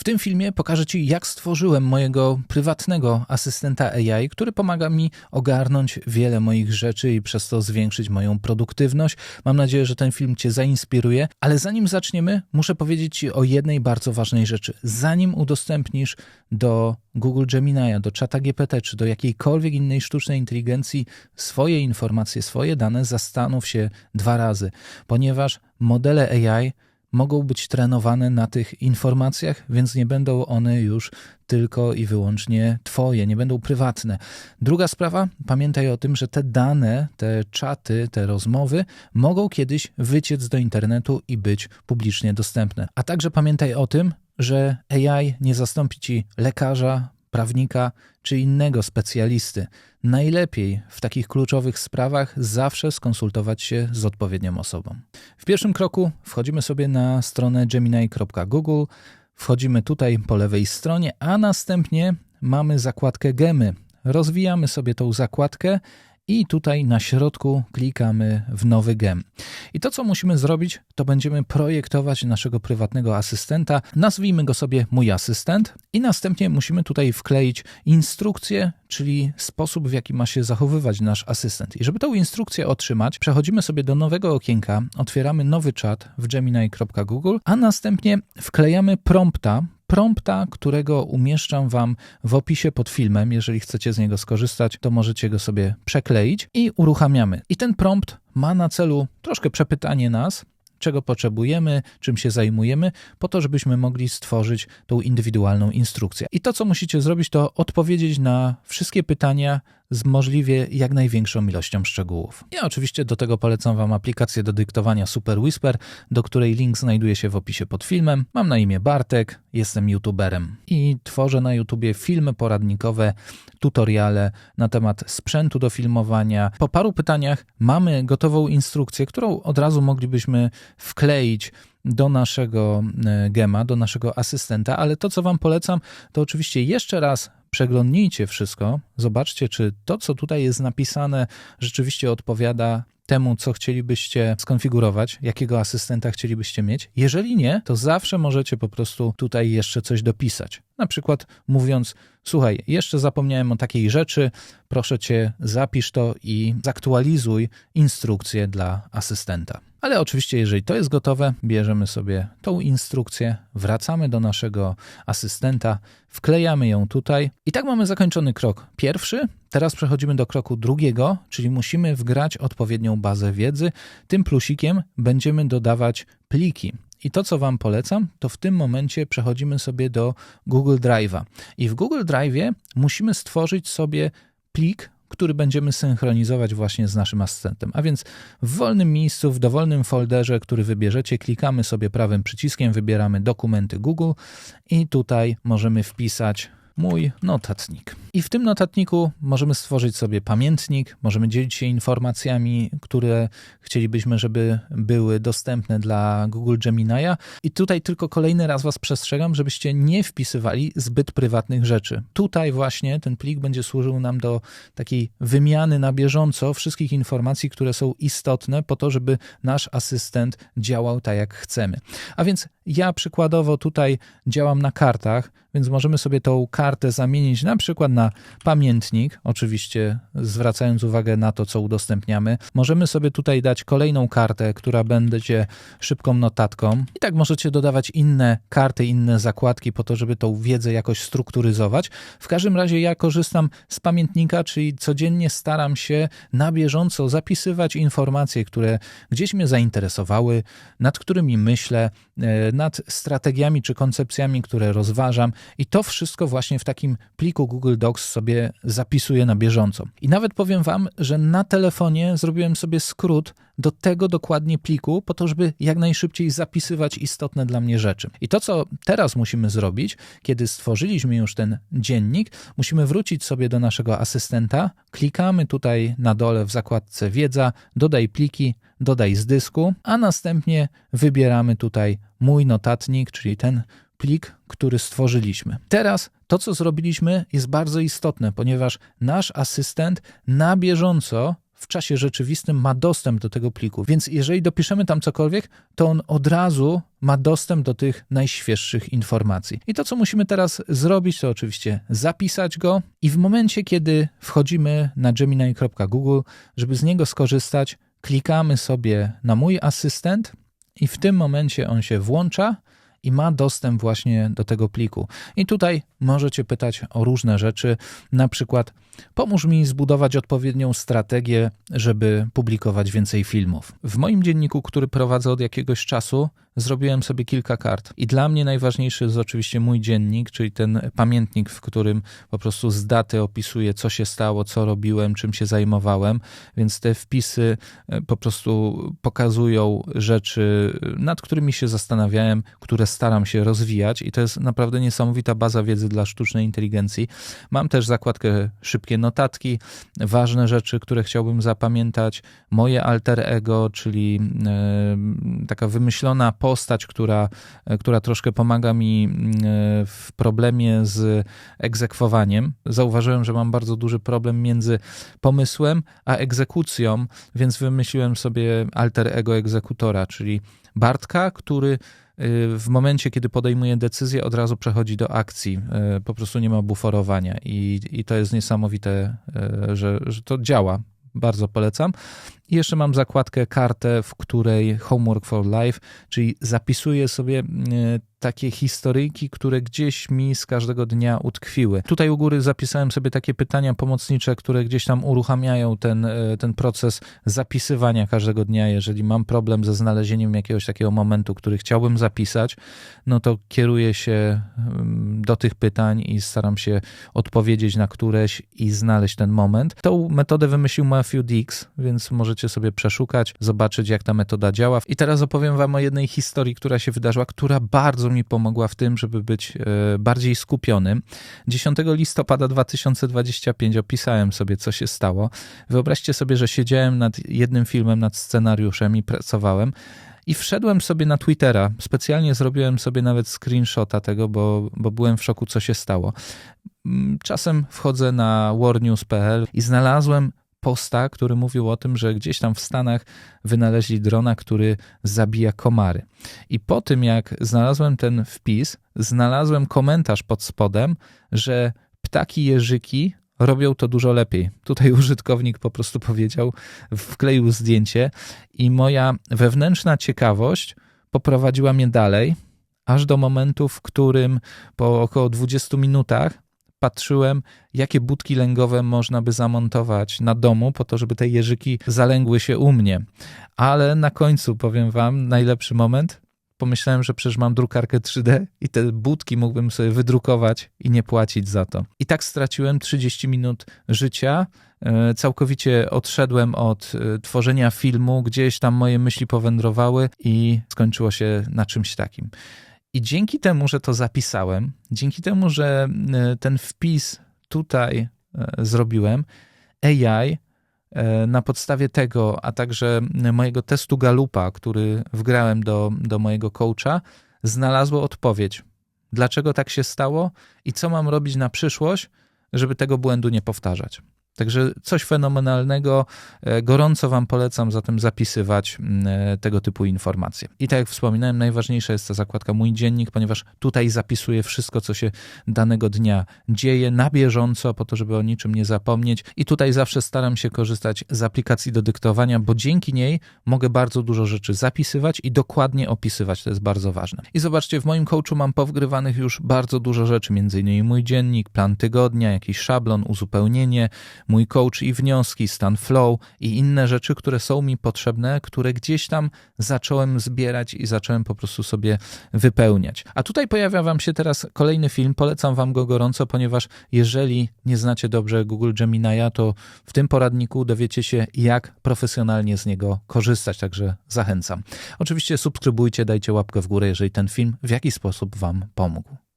W tym filmie pokażę Ci, jak stworzyłem mojego prywatnego asystenta AI, który pomaga mi ogarnąć wiele moich rzeczy i przez to zwiększyć moją produktywność. Mam nadzieję, że ten film Cię zainspiruje, ale zanim zaczniemy, muszę powiedzieć Ci o jednej bardzo ważnej rzeczy. Zanim udostępnisz do Google Gemini, do czata GPT czy do jakiejkolwiek innej sztucznej inteligencji swoje informacje, swoje dane, zastanów się dwa razy, ponieważ modele AI mogą być trenowane na tych informacjach, więc nie będą one już tylko i wyłącznie Twoje, nie będą prywatne. Druga sprawa, pamiętaj o tym, że te dane, te czaty, te rozmowy mogą kiedyś wyciec do internetu i być publicznie dostępne. A także pamiętaj o tym, że AI nie zastąpi Ci lekarza, prawnika czy innego specjalisty. Najlepiej w takich kluczowych sprawach zawsze skonsultować się z odpowiednią osobą. W pierwszym kroku wchodzimy sobie na stronę gemini.google, wchodzimy tutaj po lewej stronie, a następnie mamy zakładkę Gemy. Rozwijamy sobie tą zakładkę i tutaj na środku klikamy w nowy gem. I to, co musimy zrobić, to będziemy projektować naszego prywatnego asystenta. Nazwijmy go sobie mój asystent i następnie musimy tutaj wkleić instrukcję, czyli sposób, w jaki ma się zachowywać nasz asystent. I żeby tą instrukcję otrzymać, przechodzimy sobie do nowego okienka, otwieramy nowy czat w gemini.google, a następnie wklejamy prompta, prompta, którego umieszczam Wam w opisie pod filmem. Jeżeli chcecie z niego skorzystać, to możecie go sobie przekleić i uruchamiamy. I ten prompt ma na celu troszkę przepytanie nas, czego potrzebujemy, czym się zajmujemy, po to, żebyśmy mogli stworzyć tą indywidualną instrukcję. I to, co musicie zrobić, to odpowiedzieć na wszystkie pytania z możliwie jak największą ilością szczegółów. Ja oczywiście do tego polecam Wam aplikację do dyktowania Super Whisper, do której link znajduje się w opisie pod filmem. Mam na imię Bartek, jestem youtuberem i tworzę na YouTubie filmy poradnikowe, tutoriale na temat sprzętu do filmowania. Po paru pytaniach mamy gotową instrukcję, którą od razu moglibyśmy wkleić do naszego e, gema, do naszego asystenta, ale to, co Wam polecam, to oczywiście jeszcze raz przeglądnijcie wszystko, zobaczcie, czy to, co tutaj jest napisane, rzeczywiście odpowiada temu, co chcielibyście skonfigurować, jakiego asystenta chcielibyście mieć. Jeżeli nie, to zawsze możecie po prostu tutaj jeszcze coś dopisać. Na przykład mówiąc, słuchaj, jeszcze zapomniałem o takiej rzeczy, proszę cię, zapisz to i zaktualizuj instrukcję dla asystenta. Ale oczywiście, jeżeli to jest gotowe, bierzemy sobie tą instrukcję, wracamy do naszego asystenta, wklejamy ją tutaj i tak mamy zakończony krok pierwszy. Teraz przechodzimy do kroku drugiego, czyli musimy wgrać odpowiednią bazę wiedzy. Tym plusikiem będziemy dodawać pliki. I to, co Wam polecam, to w tym momencie przechodzimy sobie do Google Drive'a. I w Google Drive'ie musimy stworzyć sobie plik, który będziemy synchronizować właśnie z naszym asystentem. A więc w wolnym miejscu, w dowolnym folderze, który wybierzecie, klikamy sobie prawym przyciskiem, wybieramy dokumenty Google i tutaj możemy wpisać mój notatnik. I w tym notatniku możemy stworzyć sobie pamiętnik, możemy dzielić się informacjami, które chcielibyśmy, żeby były dostępne dla Google Gemini'a. I tutaj tylko kolejny raz Was przestrzegam, żebyście nie wpisywali zbyt prywatnych rzeczy. Tutaj właśnie ten plik będzie służył nam do takiej wymiany na bieżąco wszystkich informacji, które są istotne po to, żeby nasz asystent działał tak, jak chcemy. A więc ja przykładowo tutaj działam na kartach, więc możemy sobie tą kartę zamienić na przykład na pamiętnik, oczywiście zwracając uwagę na to, co udostępniamy. Możemy sobie tutaj dać kolejną kartę, która będzie szybką notatką. I tak możecie dodawać inne karty, inne zakładki po to, żeby tą wiedzę jakoś strukturyzować. W każdym razie ja korzystam z pamiętnika, czyli codziennie staram się na bieżąco zapisywać informacje, które gdzieś mnie zainteresowały, nad którymi myślę, e, nad strategiami czy koncepcjami, które rozważam i to wszystko właśnie w takim pliku Google Docs sobie zapisuję na bieżąco. I nawet powiem Wam, że na telefonie zrobiłem sobie skrót do tego dokładnie pliku, po to, żeby jak najszybciej zapisywać istotne dla mnie rzeczy. I to, co teraz musimy zrobić, kiedy stworzyliśmy już ten dziennik, musimy wrócić sobie do naszego asystenta, klikamy tutaj na dole w zakładce wiedza, dodaj pliki, dodaj z dysku, a następnie wybieramy tutaj mój notatnik, czyli ten plik, który stworzyliśmy. Teraz to, co zrobiliśmy, jest bardzo istotne, ponieważ nasz asystent na bieżąco w czasie rzeczywistym ma dostęp do tego pliku. Więc jeżeli dopiszemy tam cokolwiek, to on od razu ma dostęp do tych najświeższych informacji. I to, co musimy teraz zrobić, to oczywiście zapisać go i w momencie, kiedy wchodzimy na gemini.google, żeby z niego skorzystać, klikamy sobie na mój asystent i w tym momencie on się włącza i ma dostęp właśnie do tego pliku. I tutaj możecie pytać o różne rzeczy, na przykład pomóż mi zbudować odpowiednią strategię, żeby publikować więcej filmów. W moim dzienniku, który prowadzę od jakiegoś czasu, zrobiłem sobie kilka kart. I dla mnie najważniejszy jest oczywiście mój dziennik, czyli ten pamiętnik, w którym po prostu z daty opisuję, co się stało, co robiłem, czym się zajmowałem, więc te wpisy e, po prostu pokazują rzeczy, nad którymi się zastanawiałem, które staram się rozwijać i to jest naprawdę niesamowita baza wiedzy dla sztucznej inteligencji. Mam też zakładkę szybkie notatki, ważne rzeczy, które chciałbym zapamiętać, moje alter ego, czyli e, taka wymyślona postać, która, która troszkę pomaga mi mm, w problemie z egzekwowaniem. Zauważyłem, że mam bardzo duży problem między pomysłem a egzekucją, więc wymyśliłem sobie alter ego egzekutora, czyli Bartka, który y, w momencie, kiedy podejmuje decyzję, od razu przechodzi do akcji. Po prostu nie ma buforowania i, i to jest niesamowite, że, że to działa. Bardzo polecam. I jeszcze mam zakładkę kartę, w której Homework for Life, czyli zapisuję sobie e, takie historyjki, które gdzieś mi z każdego dnia utkwiły. Tutaj u góry zapisałem sobie takie pytania pomocnicze, które gdzieś tam uruchamiają ten, e, ten proces zapisywania każdego dnia. Jeżeli mam problem ze znalezieniem jakiegoś takiego momentu, który chciałbym zapisać, no to kieruję się mm, do tych pytań i staram się odpowiedzieć na któreś i znaleźć ten moment. Tą metodę wymyślił Matthew Dix, więc możecie możecie sobie przeszukać, zobaczyć, jak ta metoda działa. I teraz opowiem Wam o jednej historii, która się wydarzyła, która bardzo mi pomogła w tym, żeby być e, bardziej skupionym. 10 listopada 2025 opisałem sobie, co się stało. Wyobraźcie sobie, że siedziałem nad jednym filmem, nad scenariuszem i pracowałem. I wszedłem sobie na Twittera. Specjalnie zrobiłem sobie nawet screenshota tego, bo, bo byłem w szoku, co się stało. Mm, czasem wchodzę na warnews.pl i znalazłem posta, który mówił o tym, że gdzieś tam w Stanach wynaleźli drona, który zabija komary. I po tym, jak znalazłem ten wpis, znalazłem komentarz pod spodem, że ptaki jeżyki robią to dużo lepiej. Tutaj użytkownik po prostu powiedział, wkleił zdjęcie i moja wewnętrzna ciekawość poprowadziła mnie dalej, aż do momentu, w którym po około 20 minutach patrzyłem, jakie budki lęgowe można by zamontować na domu, po to, żeby te jeżyki zalęgły się u mnie. Ale na końcu, powiem Wam, najlepszy moment. Pomyślałem, że przecież mam drukarkę 3D i te budki mógłbym sobie wydrukować i nie płacić za to. I tak straciłem 30 minut życia. E, całkowicie odszedłem od e, tworzenia filmu, gdzieś tam moje myśli powędrowały i skończyło się na czymś takim. I dzięki temu, że to zapisałem, dzięki temu, że e, ten wpis tutaj e, zrobiłem, AI e, na podstawie tego, a także mojego testu Galupa, który wgrałem do, do mojego coacha, znalazło odpowiedź. Dlaczego tak się stało i co mam robić na przyszłość, żeby tego błędu nie powtarzać. Także coś fenomenalnego. E, gorąco Wam polecam zatem zapisywać e, tego typu informacje. I tak jak wspominałem, najważniejsza jest ta zakładka Mój Dziennik, ponieważ tutaj zapisuję wszystko, co się danego dnia dzieje na bieżąco, po to, żeby o niczym nie zapomnieć. I tutaj zawsze staram się korzystać z aplikacji do dyktowania, bo dzięki niej mogę bardzo dużo rzeczy zapisywać i dokładnie opisywać. To jest bardzo ważne. I zobaczcie, w moim coachu mam powgrywanych już bardzo dużo rzeczy, innymi mój dziennik, plan tygodnia, jakiś szablon, uzupełnienie, mój coach i wnioski, stan flow i inne rzeczy, które są mi potrzebne, które gdzieś tam zacząłem zbierać i zacząłem po prostu sobie wypełniać. A tutaj pojawia Wam się teraz kolejny film, polecam Wam go gorąco, ponieważ jeżeli nie znacie dobrze Google Gemini'a, to w tym poradniku dowiecie się, jak profesjonalnie z niego korzystać, także zachęcam. Oczywiście subskrybujcie, dajcie łapkę w górę, jeżeli ten film w jakiś sposób Wam pomógł.